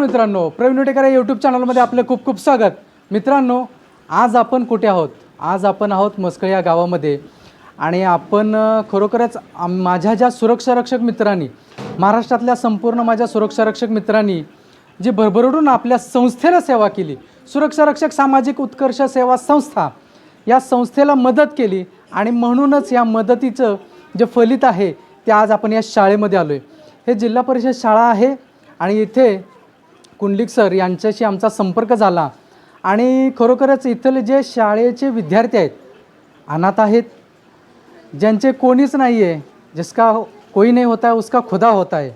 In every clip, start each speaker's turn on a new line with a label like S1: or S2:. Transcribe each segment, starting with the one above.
S1: मित्रांनो प्रवीण उटेकर या यूट्यूब चॅनलमध्ये आपलं खूप खूप स्वागत. मित्रांनो आज आपण कुठे आहोत? आज आपण आहोत मस्कळ या गावामध्ये. आणि आपण खरोखरच माझ्या ज्या सुरक्षारक्षक मित्रांनी महाराष्ट्रातल्या संपूर्ण माझ्या सुरक्षारक्षक मित्रांनी जी भरभरडून आपल्या संस्थेला सेवा केली सुरक्षारक्षक सामाजिक उत्कर्ष सेवा संस्था या संस्थेला मदत केली आणि म्हणूनच या मदतीचं जे फलित आहे ते आज आपण या शाळेमध्ये आलो आहे हे जिल्हा परिषद शाळा आहे आणि इथे कुंडलिक सर यांच्याशी आमचा संपर्क झाला. आणि खरोखरच इथले जे शाळेचे विद्यार्थी आहेत अनाथ आहेत ज्यांचे कोणीच नाही आहे जिसका कोई नाही होता है उसका खुदा होता है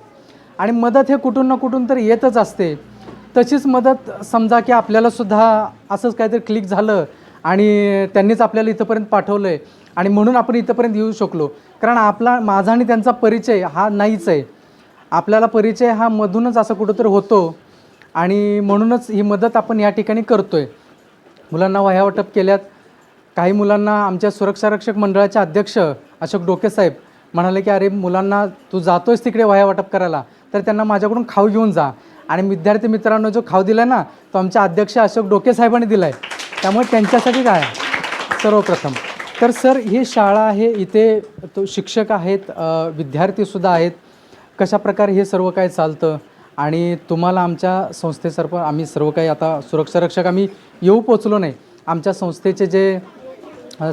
S1: आणि मदत हे कुठून ना कुठून तर येतच असते. तशीच मदत समजा की आपल्यालासुद्धा असंच काहीतरी क्लिक झालं आणि त्यांनीच आपल्याला इथंपर्यंत पाठवलं आहे आणि म्हणून आपण इथंपर्यंत येऊ शकलो. कारण आपला माझा आणि त्यांचा परिचय हा नाहीच आहे. आपल्याला परिचय हा मधूनच असं कुठंतरी होतो. आणि म्हणूनच ही मदत आपण या ठिकाणी करतो आहे मुलांना वह्या वाटप केल्यात. काही मुलांना आमच्या सुरक्षारक्षक मंडळाचे अध्यक्ष अशोक डोके साहेब म्हणाले की अरे मुलांना तू जातोयस तिकडे वह्या वाटप करायला तर त्यांना माझ्याकडून खाऊ घेऊन जा. आणि विद्यार्थी मित्रांनो जो खाऊ दिला ना तो आमच्या अध्यक्ष अशोक डोके साहेबांनी दिला आहे त्यामुळे त्यांच्यासाठी काय? सर्वप्रथम. तर सर ही शाळा आहे इथे तो शिक्षक आहेत विद्यार्थीसुद्धा आहेत. कशा प्रकारे हे सर्व काय चालतं? आणि तुम्हाला आमच्या संस्थेसर्फ आम्ही सर्व काही आता सुरक्षारक्षक आम्ही येऊ पोचलो नाही. आमच्या संस्थेचे जे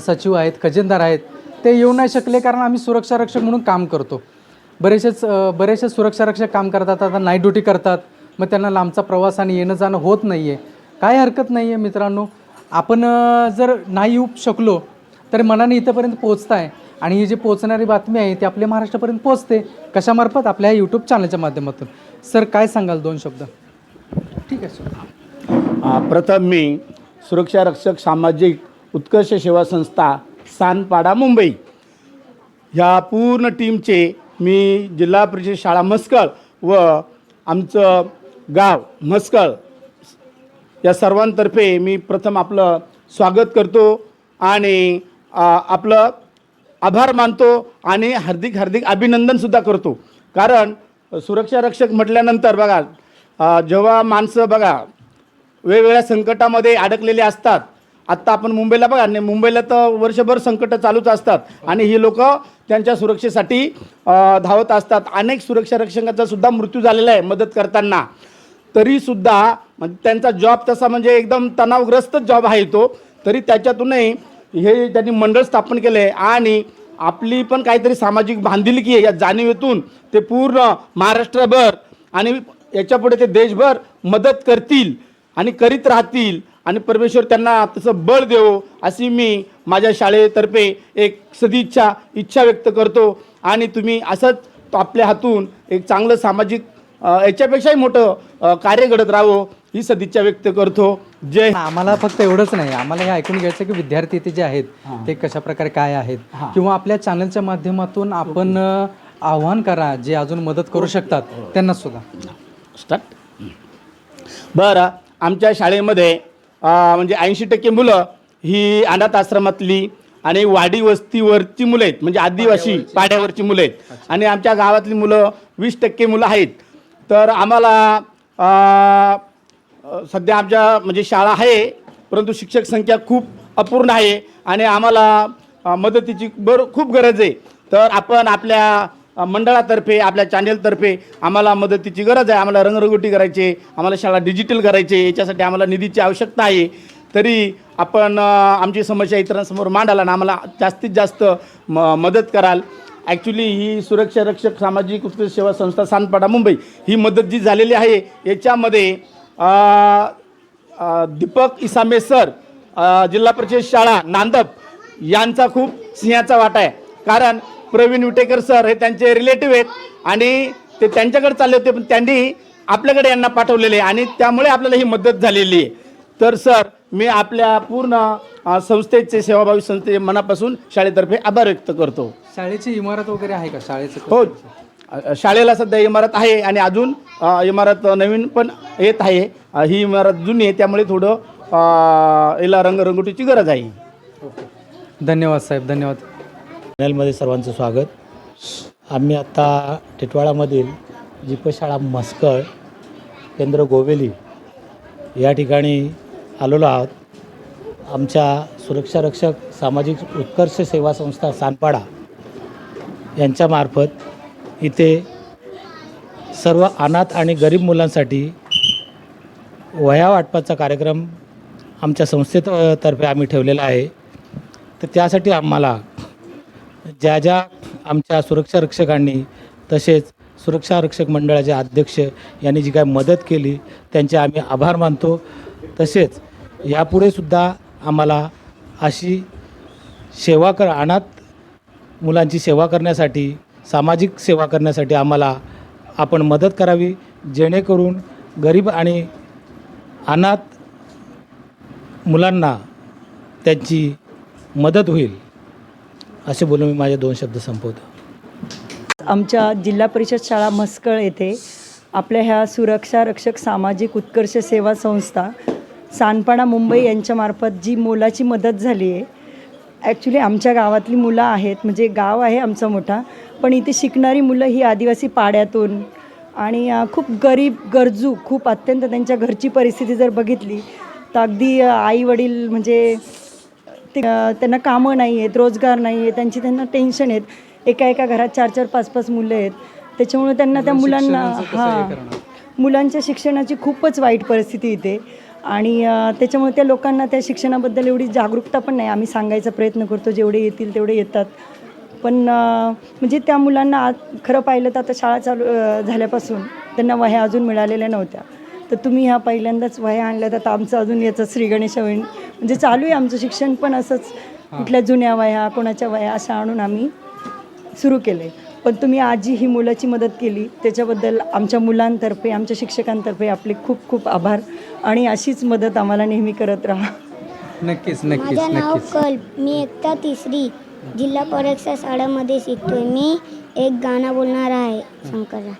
S1: सचिव आहेत खजिनदार आहेत ते येऊ नाही शकले कारण आम्ही सुरक्षारक्षक म्हणून काम करतो. बरेचसेच बरेचसे सुरक्षारक्षक काम करतात आता नाईट ड्युटी करतात मग त्यांना लांबचा प्रवास आणि येणं जाणं होत नाही आहे काय हरकत नाही आहे मित्रांनो. आपण जर नाही येऊ शकलो तर मनाने इथंपर्यंत पोचताय. आणि ही जी पोचणारी बातमी आहे ती आपल्या महाराष्ट्रापर्यंत पोचते. कशामार्फत? आपल्या यूट्यूब चॅनलच्या माध्यमातून. सर काय सांगाल दोन शब्द? ठीक आहे सर.
S2: प्रथम मी सुरक्षा रक्षक सामाजिक उत्कर्ष सेवा संस्था सानपाडा मुंबई. ह्या पूर्ण टीमचे मी जिल्हा परिषद शाळा मस्कळ व आमचं गाव मस्कळ या सर्वांतर्फे मी प्रथम आपलं स्वागत करतो आणि आपलं आभार मानतो आणि हार्दिक हार्दिक अभिनंदनसुद्धा करतो. कारण सुरक्षा रक्षक म्हटल्यानंतर बघा जेव्हा माणसं बघा वेगवेगळ्या संकटामध्ये अडकलेले असतात. आत्ता आपण मुंबईला बघा आणि मुंबईला तर वर्षभर संकटं चालूच असतात. आणि ही लोक त्यांच्या सुरक्षेसाठी धावत असतात. अनेक सुरक्षा रक्षकांचा सुद्धा मृत्यू झालेला आहे मदत करताना. तरीसुद्धा म्हणजे त्यांचा जॉब तसा म्हणजे एकदम तणावग्रस्त जॉब आहे तो. तरी त्याच्यातूनही हे त्यांनी मंडळ स्थापन केलं आहे आणि आपली पण काहीतरी सामाजिक बांधिलकी आहे या जाणीवेतून ते पूर्ण महाराष्ट्रभर आणि याच्यापुढे ते देशभर मदत करतील आणि करीत राहतील आणि परमेश्वर त्यांना तसं बळ देवो अशी मी माझ्या शाळेतर्फे एक सदिच्छा इच्छा व्यक्त करतो. आणि तुम्ही असंच आपल्या हातून एक चांगलं सामाजिक याच्यापेक्षाही मोठं कार्य घडत राहावं ही सदिच्छा व्यक्त करतो. जय.
S1: आम्हाला फक्त एवढंच नाही आम्हाला हे ऐकून घ्यायचं की विद्यार्थी ते जे आहेत ते कशा प्रकारे काय आहेत? किंवा आपल्या चॅनलच्या माध्यमातून आपण आव्हान करा जे अजून मदत करू शकतात त्यांना सुद्धा.
S2: स्टार्ट बरं आमच्या शाळेमध्ये म्हणजे ऐंशी टक्के मुलं ही अनाथ आश्रमातली आणि वाडी वस्तीवरची मुलं आहेत. म्हणजे आदिवासी पाड्यावरची. मुलं आहेत. आणि आमच्या गावातली मुलं वीस टक्के मुलं आहेत. तर आम्हाला सध्या आमच्या म्हणजे शाळा आहे परंतु शिक्षक संख्या खूप अपूर्ण आहे आणि आम्हाला मदतीची बर खूप गरज आहे. तर आपण आपल्या मंडळातर्फे आपल्या चॅनेलतर्फे आम्हाला मदतीची गरज आहे. आम्हाला रंगरंगोटी करायची आम्हाला शाळा डिजिटल करायची आहे, याच्यासाठी आम्हाला निधीची आवश्यकता आहे. तरी आपण आमची समस्या इतरांसमोर मांडाल आणि आम्हाला जास्तीत जास्त म मदत कराल. ॲक्च्युली ही सुरक्षा रक्षक सामाजिक उत्कृष्ट सेवा संस्था सानपाडा मुंबई ही मदत जी झालेली आहे याच्यामध्ये दीपक इसामे सर जिल्हा परिषद शाळा नांदप यांचा खूप सिंहाचा वाटा आहे. कारण प्रवीण विटेकर सर हे त्यांचे रिलेटिव्ह आहेत आणि ते त्यांच्याकडे चालले होते पण त्यांनी आपल्याकडे यांना पाठवलेले आहे आणि त्यामुळे आपल्याला ही मदत झालेली आहे. तर सर मी आपल्या पूर्ण संस्थेचे सेवाभावी संस्थे मनापासून शाळेतर्फे आभार व्यक्त करतो.
S1: शाळेची इमारत वगैरे आहे का? शाळेचं
S2: हो. शाळेला सध्या इमारत आहे आणि अजून इमारत नवीन पण येत आहे. ही इमारत जुनी आहे त्यामुळे थोडं याला रंगरंगोटीची गरज आहे.
S1: धन्यवाद साहेब धन्यवाद.
S3: चॅनलमध्ये सर्वांचं स्वागत. आम्ही आता टिटवाळामधील जीपशाळा मस्कळ केंद्र गोवेली या ठिकाणी आलेलो आहोत. आमच्या सुरक्षा रक्षक सामाजिक उत्कर्ष सेवा संस्था सानपाडा यांच्यामार्फत इथे सर्व अनाथ आणि गरीब मुलांसाठी वह्या वाटपाचा कार्यक्रम आमच्या संस्थेतर्फे आम्ही ठेवलेला आहे. तर त्यासाठी आम्हाला ज्या ज्या आमच्या सुरक्षा रक्षकांनी तसेच सुरक्षा रक्षक मंडळाचे अध्यक्ष यांनी जी काय मदत केली त्यांचे आम्ही आभार मानतो. तसेच यापुढे सुद्धा आम्हाला अशी सेवा कर अनाथ मुलांची सेवा करण्यासाठी सामाजिक सेवा करण्यासाठी आम्हाला आपण मदत करावी जेणेकरून गरीब आणि अनाथ मुलांना त्यांची मदत होईल असे बोलून मी माझे दोन शब्द संपवतो.
S4: आमच्या जिल्हा परिषद शाळा म्हस्कळ येथे आपल्या ह्या सुरक्षा रक्षक सामाजिक उत्कर्ष सेवा संस्था सानपाडा मुंबई यांच्यामार्फत जी मोलाची मदत झाली आहे ॲक्च्युली आमच्या गावातली मुलं आहेत. म्हणजे गाव आहे आमचा मोठा. पण इथे शिकणारी मुलं ही आदिवासी पाड्यातून. आणि खूप गरीब गरजू खूप अत्यंत त्यांच्या घरची परिस्थिती जर बघितली तर अगदी आई वडील म्हणजे ते त्यांना कामं नाही आहेत रोजगार नाही आहे त्यांची त्यांना टेन्शन आहेत. एका एका घरात चार चार पाच पाच मुलं आहेत. त्याच्यामुळे त्यांना त्या मुलांना
S1: हे?
S4: मुलांच्या शिक्षणाची खूपच वाईट परिस्थिती इथे. आणि त्याच्यामुळे त्या लोकांना त्या शिक्षणाबद्दल एवढी जागरूकता पण नाही. आम्ही सांगायचा प्रयत्न करतो जेवढे येतील तेवढे येतात. पण म्हणजे त्या मुलांना आज खरं पाहिलं तर आता शाळा चालू झाल्यापासून त्यांना वह्या अजून मिळालेल्या नव्हत्या. तर तुम्ही ह्या पहिल्यांदाच वह्या आणल्या तर आमचं अजून याचं श्री गणेश म्हणजे चालू आहे आमचं शिक्षण पण असंच. कुठल्या जुन्या वह्या कोणाच्या वह्या अशा आणून आम्ही सुरू केले. पण तुम्ही आजी ही मुलाची मदत केली. त्याच्याबद्दल आमच्या मुलांतर्फे आमच्या शिक्षकांतर्फे आपले खूप खूप आभार. आणि अशीच मदत आम्हाला नेहमी करत राहा.
S1: नक्कीच नक्कीच
S5: माझं नाव
S1: नक्कीच.
S5: कल्प. मी एकता तिसरी. जिल्हा परीक्षा शाळेमध्ये शिकतोय. मी एक गाणं बोलणार आहे शंकरला.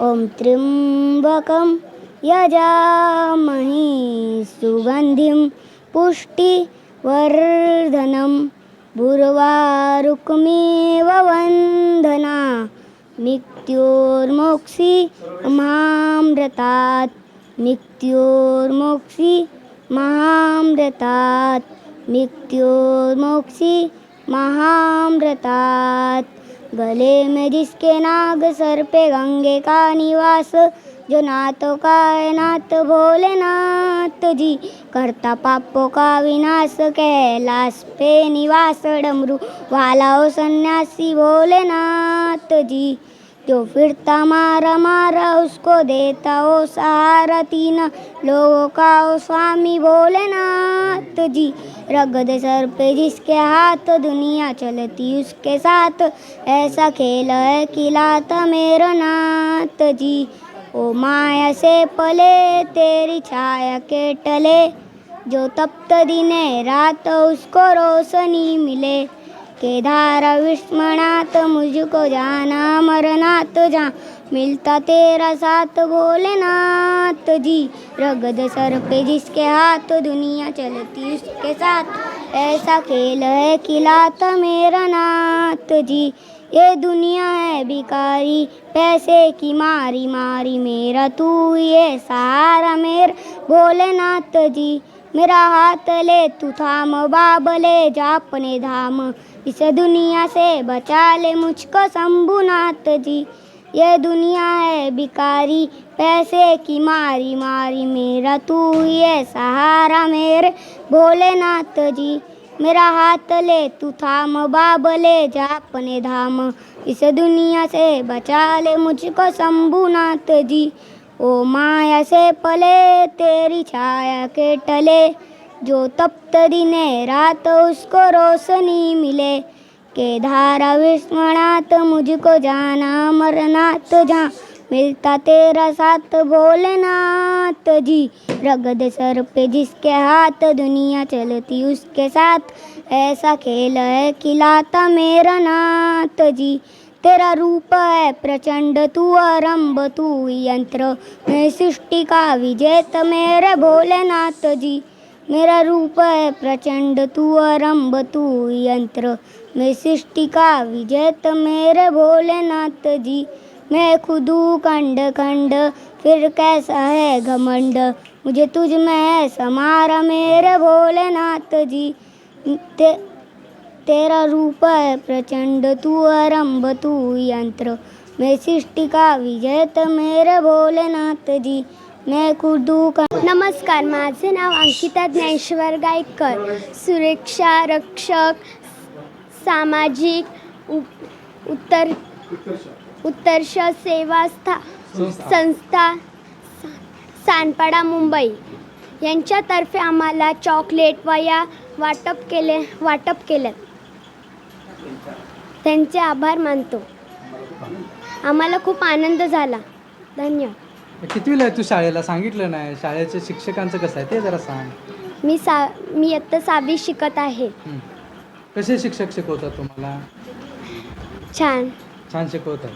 S5: ओम त्र्यंबकम यजामही सुगंधिम पुष्टिवर्धनम बुर्वारुक्मेव वंदना मृत्योर्मोक्षी महामृतात् मृत्योर्मोक्षी महाम्रतात। मृत्योर्मोक्षी महामृतात् गले में जिसके नाग सर पे गंगे का निवास। जो नाथों का है नाथ भोलेनाथ जी। करता पापों का विनाश कैलाश पे निवास डमरू। वाला हो सन्यासी भोलेनाथ जी। जो फिरता मारा मारा, उसको देता हो सहारा तीन। लोगों का ओ स्वामी भोलेनाथ जी, रगद सर पे जिसके हाथ दुनिया चलती, उसके साथ ऐसा खेल है खिलाता मेरा नाथ जी। ओ माया से पले, तेरी छाया के टले। जो तप्त दिने रात उसको रोशनी मिले। केदार विस्मणात मुझको जाना मरनाथ जा। मिलता तेरा साथ भोलेनाथ जी। रगद सर पे जिसके हाथ दुनिया चलती उसके साथ। ऐसा खेल है खिलाता मेरा नाथ जी। ये दुनिया है भिखारी, पैसे की मारी मारी मेरा तू। ये सहारा मेर भोलेनाथ जी। मेरा हाथ ले, तू थाम बाबले जा अपने धाम। इस दुनिया से बचा ले मुझको शंभुनाथ जी। ये दुनिया है बिकारी पैसे की मारी मारी। मेरा तू ये सहारा मेरे भोलेनाथ जी। मेरा हाथ ले, तू थाम बाबले जा अपने धाम। इस दुनिया से बचा ले मुझको शंभुनाथ जी। ओ माया से पले, तेरी छाया के टले। जो तप्त दिने, रात उसको रोशनी मिले। के धारा विस्मणात मुझको जाना मरनाथ जा मिलता तेरा साथ भोलेनाथ जी। रगद सर पे जिसके हाथ दुनिया चलती, उसके साथ ऐसा खेल है खिलाता मेरा नाथ जी। तेरा रूप है प्रचंड, तू आरंभ, तू यंत्र। मैं सृष्टि का विजेत, मेरे भोलेनाथ जी। मेरा रूप है प्रचंड, तू आरंभ, तू यंत्र। मैं सृष्टि का विजेत, मेरे भोलेनाथ जी। मैं खुदू खंड खंड,
S6: फिर कैसा है घमंड? मुझे तुझ में समारा, मेरे भोलेनाथ जी। ते तेरा रूप है प्रचंड तू आरंभ तू यंत्र। मैं सृष्टि का विजेत मेरे भोलेनाथ जी मैं कुर्दू का नमस्कार माझे नाव अंकिता ज्ञानेश्वर गायकर सुरक्षा रक्षक सामाजिक उ उत्तर उत्कर्ष सेवा स्था संस्था सानपाडा मुंबई। यांच्यातर्फे आम्हाला चॉकलेट वया वाटप केले वाटप केलं. त्यांचे आभार मानतो. आम्हाला खूप आनंद झाला. धन्यवाद.
S7: कितवीला आहे तू शाळेला? सांगितलं नाही. शाळेच्या शिक्षकांचं कसं आहे ते जरा सांग.
S6: मी सा मी इयत्ता सहावी शिकत आहे.
S7: हं. कसे शिक्षक शिकवतात तुम्हाला?
S6: छान.
S7: छान शिकवतात.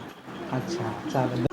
S7: अच्छा चालेल.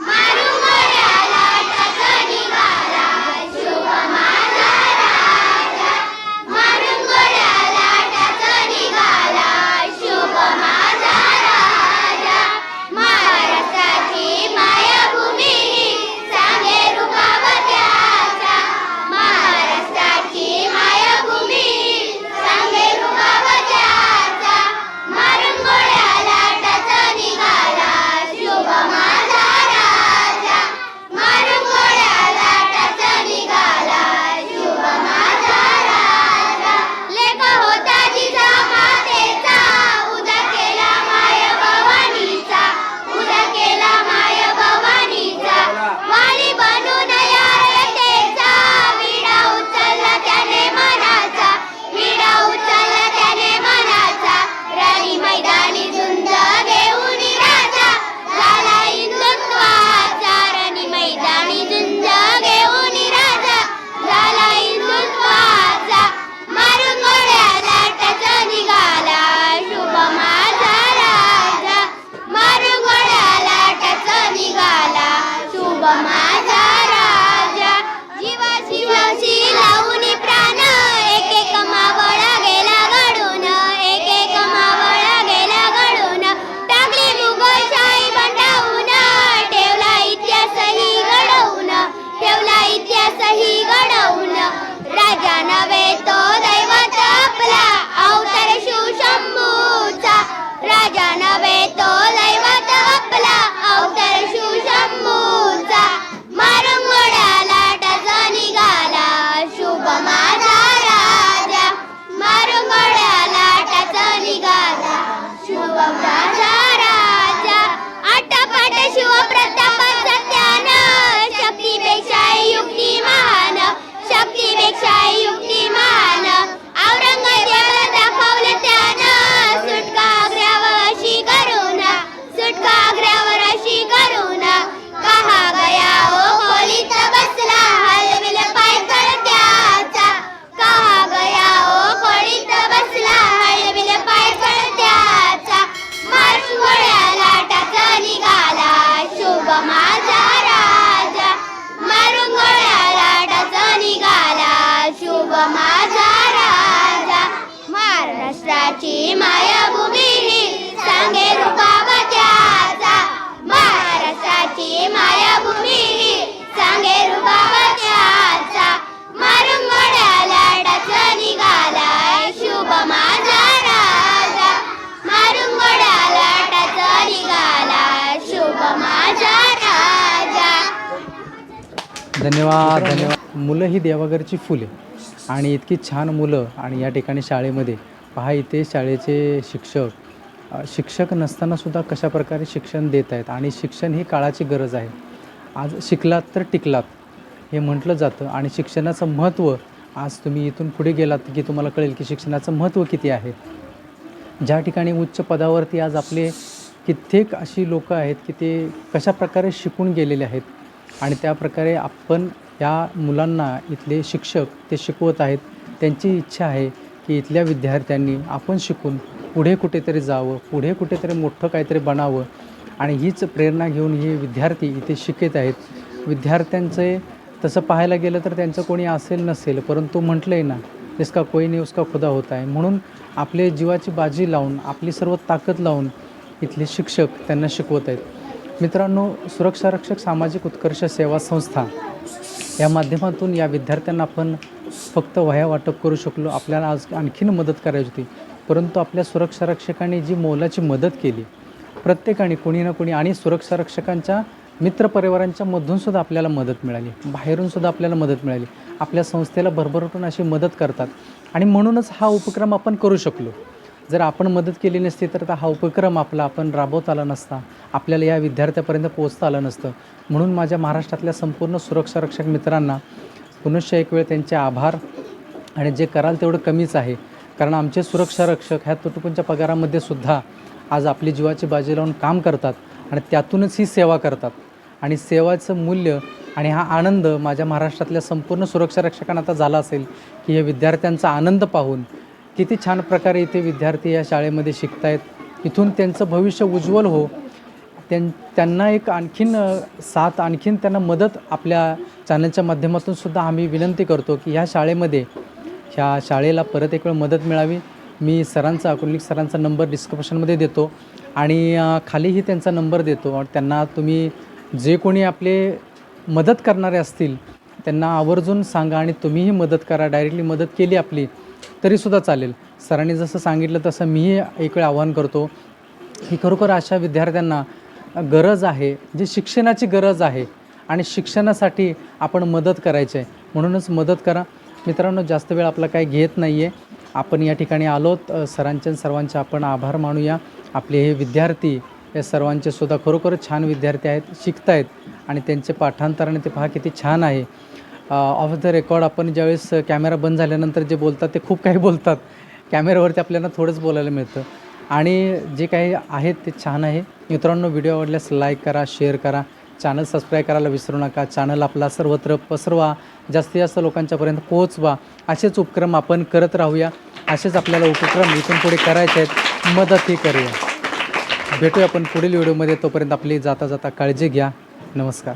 S7: धन्यवाद धन्यवाद. मुलं ही देवाघरची फुले. आणि इतकी छान मुलं आणि या ठिकाणी शाळेमध्ये. पहा इथे शाळेचे शिक्षक. शिक्षक नसतानासुद्धा कशा प्रकारे शिक्षण देत आहेत? आणि शिक्षण ही काळाची गरज आहे. आज शिकलात तर टिकलात हे म्हटलं जातं. आणि शिक्षणाचं महत्त्व आज तुम्ही इथून पुढे गेलात की तुम्हाला कळेल की शिक्षणाचं महत्त्व किती आहे. ज्या ठिकाणी उच्च पदावरती आज आपले कित्येक अशी लोकं आहेत की ते कशा प्रकारे शिकून गेलेले आहेत आणि त्या प्रकारे आपण या मुलांना इथले शिक्षक ते शिकवत आहेत. त्यांची इच्छा आहे की इथल्या विद्यार्थ्यांनी आपण शिकून पुढे कुठेतरी जावं पुढे कुठेतरी मोठं काहीतरी बनावं. आणि हीच प्रेरणा घेऊन हे विद्यार्थी इथे शिकत आहेत. विद्यार्थ्यांचे तसं पाहायला गेलं तर त्यांचं कोणी असेल नसेल परंतु म्हटलं आहे ना जिसका कोई नाही उसका खुदा होत आहे म्हणून आपले जीवाची बाजी लावून आपली सर्व ताकद लावून इथले शिक्षक त्यांना शिकवत आहेत.
S1: मित्रांनो सुरक्षा रक्षक सामाजिक उत्कर्ष सेवा संस्था या माध्यमातून या विद्यार्थ्यांना आपण फक्त वह्या वाटप करू शकलो. आपल्याला आज आणखीन मदत करायची होती. परंतु आपल्या सुरक्षा रक्षकांनी जी मोलाची मदत केली प्रत्येकाने कोणी ना कोणी आणि सुरक्षा रक्षकांच्या मित्रपरिवारांच्या मधून सुद्धा आपल्याला मदत मिळाली. बाहेरून सुद्धा आपल्याला मदत मिळाली. आपल्या संस्थेला भरभराटून अशी मदत करतात. आणि म्हणूनच हा उपक्रम आपण करू शकलो. जर आपण मदत केली नसती तर हा उपक्रम आपला आपण राबवता आला नसता. आपल्याला या विद्यार्थ्यापर्यंत पोहोचता आलं नसतं. म्हणून माझ्या महाराष्ट्रातल्या संपूर्ण सुरक्षा रक्षक मित्रांना पुनश्च एक वेळ त्यांचे आभार आणि जे कराल तेवढं कमीच आहे. कारण आमचे सुरक्षा रक्षक ह्या तुटुकूंच्या पगारामध्ये सुद्धा आज आपली जीवाची बाजी लावून काम करतात आणि त्यातूनच ही सेवा करतात. आणि सेवाचं मूल्य आणि हा आनंद माझ्या महाराष्ट्रातल्या संपूर्ण सुरक्षा रक्षकांना आता झाला असेल की हे विद्यार्थ्यांचा आनंद पाहून किती छान प्रकारे इथे विद्यार्थी या शाळेमध्ये शिकतायत. इथून त्यांचं भविष्य उज्ज्वल हो. त्यां त्यांना एक आणखीन साथ आणखीन त्यांना मदत आपल्या चॅनलच्या माध्यमातून सुद्धा आम्ही विनंती करतो की ह्या शाळेमध्ये ह्या शाळेला परत एक वेळ मदत मिळावी. मी सरांचा अकुलिक सरांचा नंबर डिस्क्रिप्शनमध्ये देतो आणि खालीही त्यांचा नंबर देतो. त्यांना तुम्ही जे कोणी आपले मदत करणारे असतील त्यांना आवर्जून सांगा आणि तुम्हीही मदत करा. डायरेक्टली मदत केली आपली तरीसुद्धा चालेल. सरांनी जसं सांगितलं तसं मीही एक वेळ आवाहन करतो की खरोखर अशा विद्यार्थ्यांना गरज आहे जी शिक्षणाची गरज आहे आणि शिक्षणासाठी आपण मदत करायची आहे. म्हणूनच मदत करा. मित्रांनो जास्त वेळ आपला काही घेत नाही आहे आपण या ठिकाणी आलोत. अ, सरांचे सर्वांचे आपण आभार मानूया. आपले हे विद्यार्थी या सर्वांचे सुद्धा खरोखर छान विद्यार्थी आहेत शिकत आहेत आणि त्यांचे पाठांतराने ते पहा किती छान आहे. ऑफ द रेकॉर्ड आपण ज्यावेळेस कॅमेरा बंद झाल्यानंतर जे बोलतात ते खूप काही बोलतात. कॅमेऱ्यावरती आपल्याला थोडंच बोलायला मिळतं. आणि जे काही आहेत ते छान आहे. मित्रांनो व्हिडिओ आवडल्यास लाईक करा शेअर करा. चॅनल सबस्क्राईब करायला विसरू नका. चॅनल आपला सर्वत्र पसरवा. जास्तीत जास्त लोकांच्यापर्यंत पोहोचवा. असेच उपक्रम आपण करत राहूया. असेच आपल्याला उपक्रम इथून पुढे करायचे आहेत. मदतही करूया. भेटूया आपण पुढील व्हिडिओमध्ये तोपर्यंत आपली जाता जाता काळजी घ्या. नमस्कार.